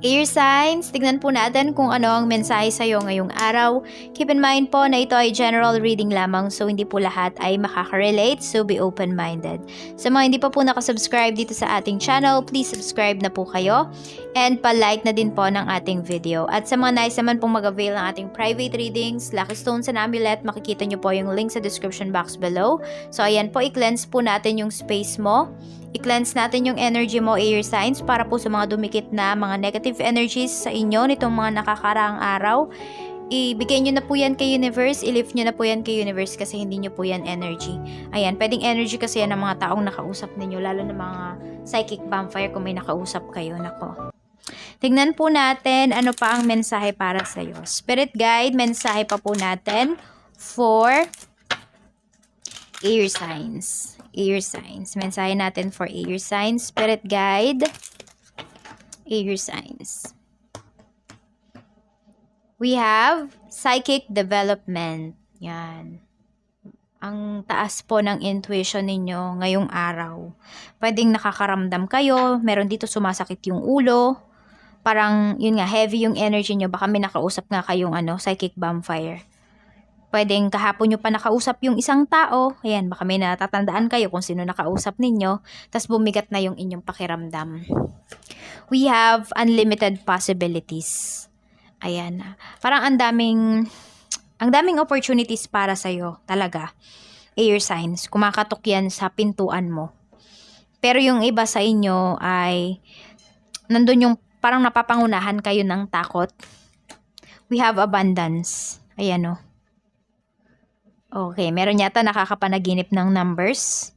Air signs, tignan po natin kung ano ang mensahe sa iyo ngayong araw. Keep in mind po na ito ay general reading lamang so hindi po lahat ay makaka-relate so be open-minded. Sa mga hindi pa po nakasubscribe dito sa ating channel, please subscribe na po kayo and pa-like na din po ng ating video. At sa mga nais naman pong mag-avail ng ating private readings, Lucky Stones and Amulet, makikita nyo po yung link sa description box below. So ayan po, i-cleanse po natin yung space mo. I-cleanse natin yung energy mo, air signs, para po sa mga dumikit na mga negative energies sa inyo nitong mga nakakaraang araw. Ibigay nyo na po yan kay universe, i-lift nyo na po yan kay universe kasi hindi nyo po yan energy. Ayan, pwedeng energy kasi yan ng mga taong nakausap ninyo, lalo na mga psychic vampire kung may nakausap kayo. Nako. Tignan po natin ano pa ang mensahe para sa iyo. Spirit guide, mensahe pa po natin for air signs. Air signs. Mensahe natin for air signs. Spirit guide. Air signs. We have psychic development. Yan. Ang taas po ng intuition ninyo ngayong araw. Pwedeng nakakaramdam kayo. Meron dito sumasakit yung ulo. Parang, yun nga, heavy yung energy nyo. Baka may nakausap nga kayong ano, psychic vampire. Pwedeng kahapon nyo pa nakausap yung isang tao. Ayan, baka may natatandaan kayo kung sino nakausap ninyo. Tapos bumigat na yung inyong pakiramdam. We have unlimited possibilities. Ayan. Parang ang daming, ang daming opportunities para sa'yo. Talaga. Air signs. Kumakatok yan sa pintuan mo. Pero yung iba sa inyo ay, nandun yung parang napapangunahan kayo ng takot. We have abundance. Ayan o. Okay, meron yata nakakapanaginip ng numbers.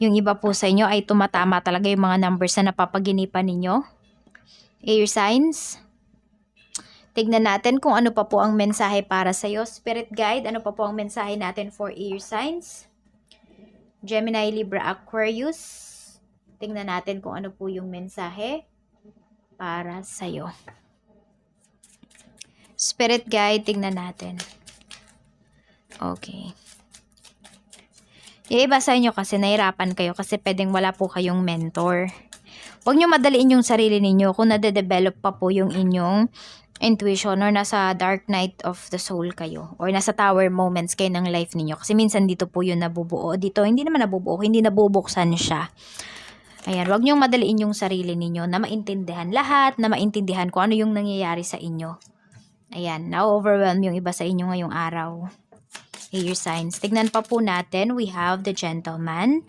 Yung iba po sa inyo ay tumatama talaga yung mga numbers na napapaginipan ninyo. Air signs. Tignan natin kung ano pa po ang mensahe para sa iyo. Spirit guide, ano pa po ang mensahe natin for air signs? Gemini, Libra, Aquarius. Tingnan natin kung ano po yung mensahe para sa iyo. Spirit guide, tingnan natin. Okay. Yung iba sa inyo kasi nahirapan kayo kasi pwedeng wala po kayong mentor. Huwag nyo madaliin yung sarili ninyo kung nade-develop pa po yung inyong intuition or nasa dark night of the soul kayo or nasa tower moments kayo ng life ninyo. Kasi minsan dito po yun nabubuo. Dito hindi naman nabubuo, hindi nabubuksan siya. Ayan, huwag niyong madaliin yung sarili ninyo na maintindihan lahat, na maintindihan kung ano yung nangyayari sa inyo. Ayan, na-overwhelm yung iba sa inyo ngayong araw. Air signs. Tignan pa po natin, we have the gentleman.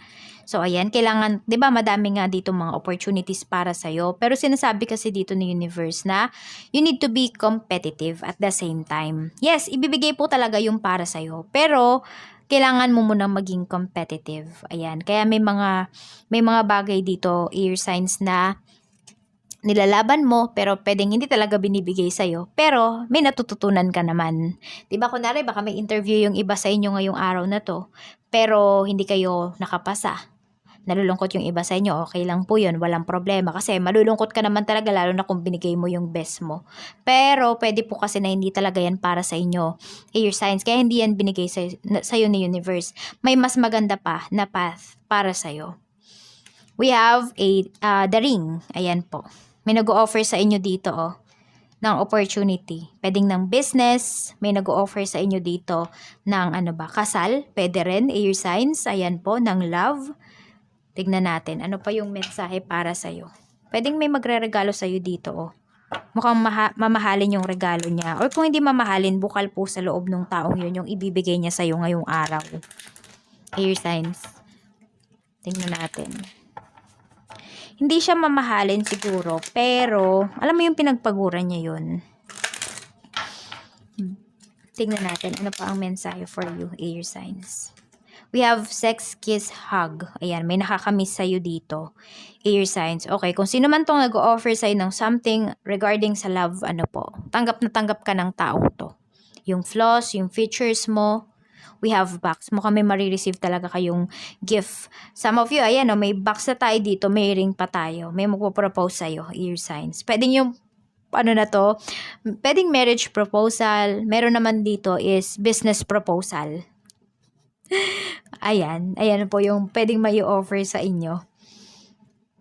So, ayan, kailangan, di ba madami nga dito mga opportunities para sa'yo. Pero sinasabi kasi dito ni universe na you need to be competitive at the same time. Yes, ibibigay po talaga yung para sa'yo. Pero, kailangan mo munang maging competitive. Ayan, kaya may mga, may mga bagay dito, air signs na nilalaban mo pero pwedeng hindi talaga binibigay sa'yo pero may natututunan ka naman. 'Di ba kunwari baka may interview yung iba sa inyo ngayong araw na to pero hindi kayo nakapasa. Nalulungkot yung iba sa inyo, okay lang po yun, walang problema. Kasi malulungkot ka naman talaga lalo na kung binigay mo yung best mo. Pero pwede po kasi na hindi talaga yan para sa inyo. Air signs, kaya hindi yan binigay sa, sa'yo ni universe. May mas maganda pa na path para sa'yo. We have a, uh, the ring. Ayan po. May nag-o-offer sa inyo dito, oh, ng opportunity. Pwedeng ng business, may nag-o-offer sa inyo dito ng ano ba, kasal, pwede rin, air signs, ayan po, ng love. Tignan natin, ano pa yung mensahe para sa'yo. Pwedeng may magre-regalo sa'yo dito, oh. Mukhang maha- mamahalin yung regalo niya. Or kung hindi mamahalin, bukal po sa loob ng taong yun yung ibibigay niya sa'yo ngayong araw. Air signs. Tingnan natin hindi siya mamahalin siguro, pero alam mo yung pinagpaguran niya yun. Hmm. Tingnan natin, ano pa ang mensahe for you, air signs. We have sex, kiss, hug. Ayan, may nakakamiss sa'yo dito. Air signs. Okay, kung sino man tong nag-offer sa'yo ng something regarding sa love, ano po, tanggap na tanggap ka ng taong to. Yung flaws, yung features mo, we have box. Mukhang may marireceive talaga kayong gift. Some of you, ayan o, may box na tayo dito, may ring pa tayo. May magpo-propose sa'yo, ear signs. Pwede yung ano na to, pwedeng marriage proposal. Meron naman dito is business proposal. ayan, ayan po yung pwedeng may offer sa inyo.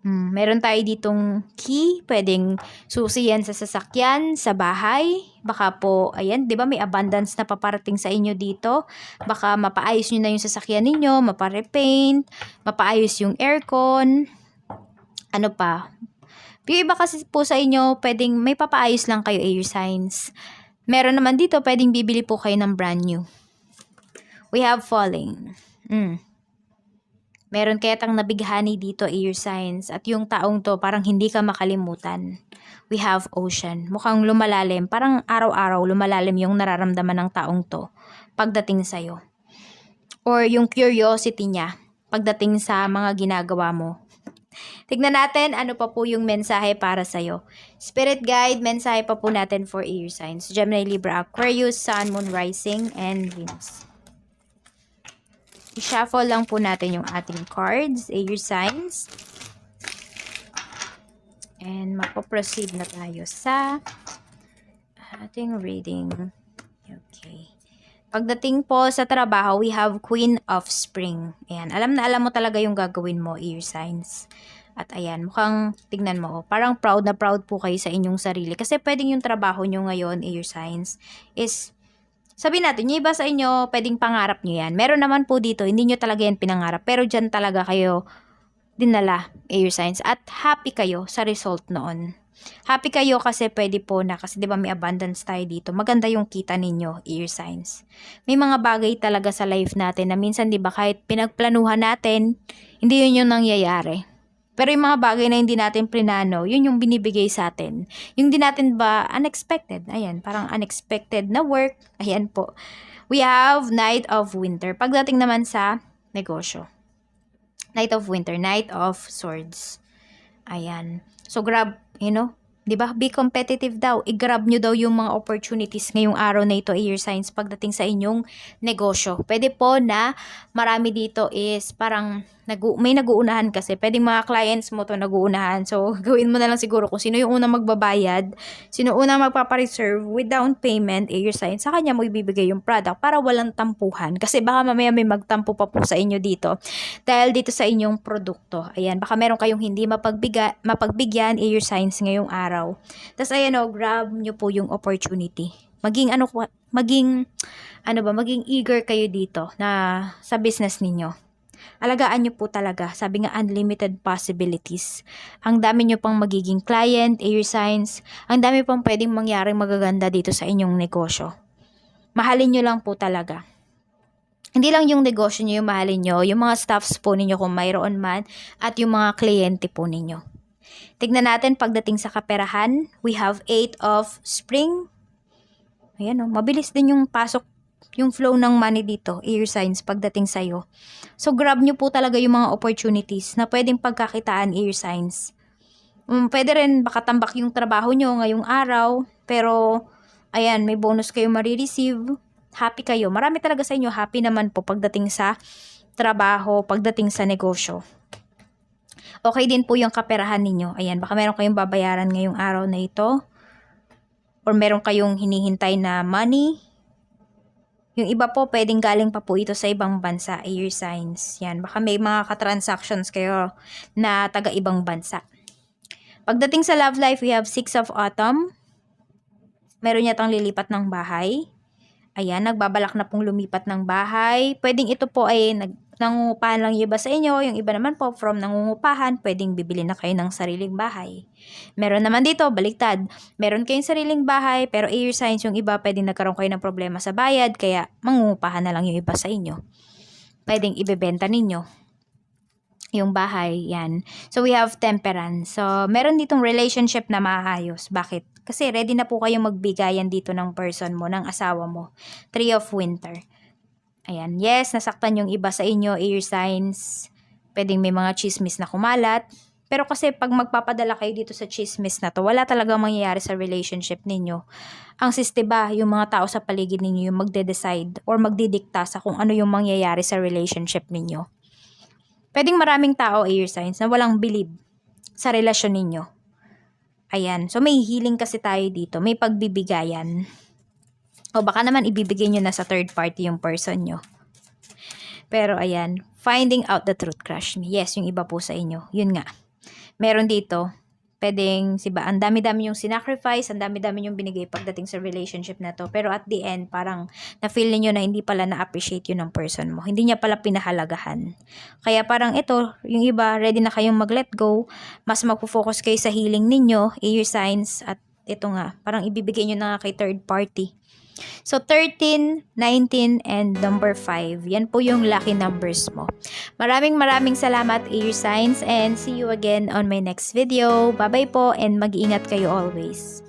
Hmm, meron tayo ditong key, pwedeng susi yan sa sasakyan, sa bahay. Baka po, ayan, di ba may abundance na paparating sa inyo dito. Baka mapaayos nyo na yung sasakyan ninyo, maparepaint, mapaayos yung aircon. Ano pa? Yung iba kasi po sa inyo, pwedeng may papaayos lang kayo air signs. Meron naman dito, pwedeng bibili po kayo ng brand new. We have falling. Mm. Meron kaya tang nabighani dito air signs at yung taong to parang hindi ka makalimutan. We have ocean. Mukhang lumalalim. Parang araw-araw lumalalim yung nararamdaman ng taong to pagdating sa'yo. Or yung curiosity niya pagdating sa mga ginagawa mo. Tignan natin ano pa po yung mensahe para sa'yo. Spirit guide, mensahe pa po natin for air signs. Gemini, Libra, Aquarius, Sun, Moon, Rising, and Venus. I-shuffle lang po natin yung ating cards, air signs. And magpo-proceed na tayo sa ating reading. Okay. Pagdating po sa trabaho, we have Queen of Spring. Ayan, alam na alam mo talaga yung gagawin mo, air signs. At ayan, mukhang tignan mo, oh, parang proud na proud po kayo sa inyong sarili. Kasi pwedeng yung trabaho nyo ngayon, air signs, is sabi natin, yung iba sa inyo, pwedeng pangarap nyo yan. Meron naman po dito, hindi nyo talaga yan pinangarap. Pero dyan talaga kayo dinala, air signs. At happy kayo sa result noon. Happy kayo kasi pwede po na, kasi di ba may abundance tayo dito. Maganda yung kita ninyo, air signs. May mga bagay talaga sa life natin na minsan di ba kahit pinagplanuhan natin, hindi yun yung nangyayari. Pero yung mga bagay na hindi natin plinano, yun yung binibigay sa atin. Yung di natin ba unexpected? Ayan, parang unexpected na work. Ayan po. We have Night of Winter. Pagdating naman sa negosyo. Night of Winter, Night of Swords. Ayan. So grab, you know, 'di ba? Be competitive daw. I-grab nyo daw yung mga opportunities ngayong araw na ito, air signs pagdating sa inyong negosyo. Pwede po na marami dito is parang nagu may naguunahan kasi. Pwedeng mga clients mo to naguunahan. So, gawin mo na lang siguro kung sino yung unang magbabayad, sino unang magpapareserve with down payment, air signs, sa kanya mo ibibigay yung product para walang tampuhan. Kasi baka mamaya may magtampo pa po sa inyo dito dahil dito sa inyong produkto. Ayan, baka meron kayong hindi mapagbiga, mapagbigyan, air signs ngayong araw. Tapos ayan o, grab nyo po yung opportunity. Maging ano, maging, ano ba, maging eager kayo dito na sa business ninyo alagaan nyo po talaga. Sabi nga, unlimited possibilities. Ang dami nyo pang magiging client, air signs, ang dami pang pwedeng mangyaring magaganda dito sa inyong negosyo. Mahalin nyo lang po talaga. Hindi lang yung negosyo nyo yung mahalin nyo, yung mga staffs po ninyo kung mayroon man, at yung mga kliyente po ninyo. Tignan natin pagdating sa kaperahan, we have 8 of spring. Ayan o, mabilis din yung pasok yung flow ng money dito, air signs, pagdating sa'yo. So, grab nyo po talaga yung mga opportunities na pwedeng pagkakitaan, air signs. Um, pwede rin baka tambak yung trabaho nyo ngayong araw, pero, ayan, may bonus kayo marireceive. Happy kayo. Marami talaga sa inyo happy naman po pagdating sa trabaho, pagdating sa negosyo. Okay din po yung kaperahan ninyo. Ayan, baka meron kayong babayaran ngayong araw na ito. Or meron kayong hinihintay na money yung iba po, pwedeng galing pa po ito sa ibang bansa, air signs. Yan, baka may mga ka-transactions kayo na taga-ibang bansa. Pagdating sa love life, we have 6 of autumn. Meron yatang lilipat ng bahay. Ayan, nagbabalak na pong lumipat ng bahay. Pwedeng ito po ay nag, nangungupahan lang yung iba sa inyo. Yung iba naman po, from nangungupahan, pwedeng bibili na kayo ng sariling bahay. Meron naman dito, baliktad. Meron kayong sariling bahay, pero air signs yung iba, pwedeng nagkaroon kayo ng problema sa bayad, kaya mangungupahan na lang yung iba sa inyo. Pwedeng ibebenta ninyo yung bahay, yan. So, we have temperance. So, meron ditong relationship na maayos. Bakit? Kasi ready na po kayong magbigayan dito ng person mo, ng asawa mo. Three of winter. Ayan, yes, nasaktan yung iba sa inyo, air signs. Pwedeng may mga chismis na kumalat. Pero kasi pag magpapadala kayo dito sa chismis na to, wala talaga mangyayari sa relationship ninyo. Ang ba, yung mga tao sa paligid ninyo yung magde-decide or magdidikta sa kung ano yung mangyayari sa relationship ninyo. Pwedeng maraming tao, air signs, na walang believe sa relasyon ninyo. Ayan. So, may healing kasi tayo dito. May pagbibigayan. O baka naman ibibigay nyo na sa third party yung person nyo. Pero ayan, finding out the truth crush me. Yes, yung iba po sa inyo. Yun nga. meron dito, pwedeng, si ba, ang dami-dami yung sinacrifice, ang dami-dami yung binigay pagdating sa relationship na to. Pero at the end, parang na-feel ninyo na hindi pala na-appreciate yun ng person mo. Hindi niya pala pinahalagahan. Kaya parang ito, yung iba, ready na kayong mag-let go, mas magpo-focus kayo sa healing ninyo, air signs, at ito nga, parang ibibigay nyo na kay third party. So, 13, 19, and number 5. Yan po yung lucky numbers mo. Maraming maraming salamat, air signs, and see you again on my next video. Bye-bye po, and mag-ingat kayo always.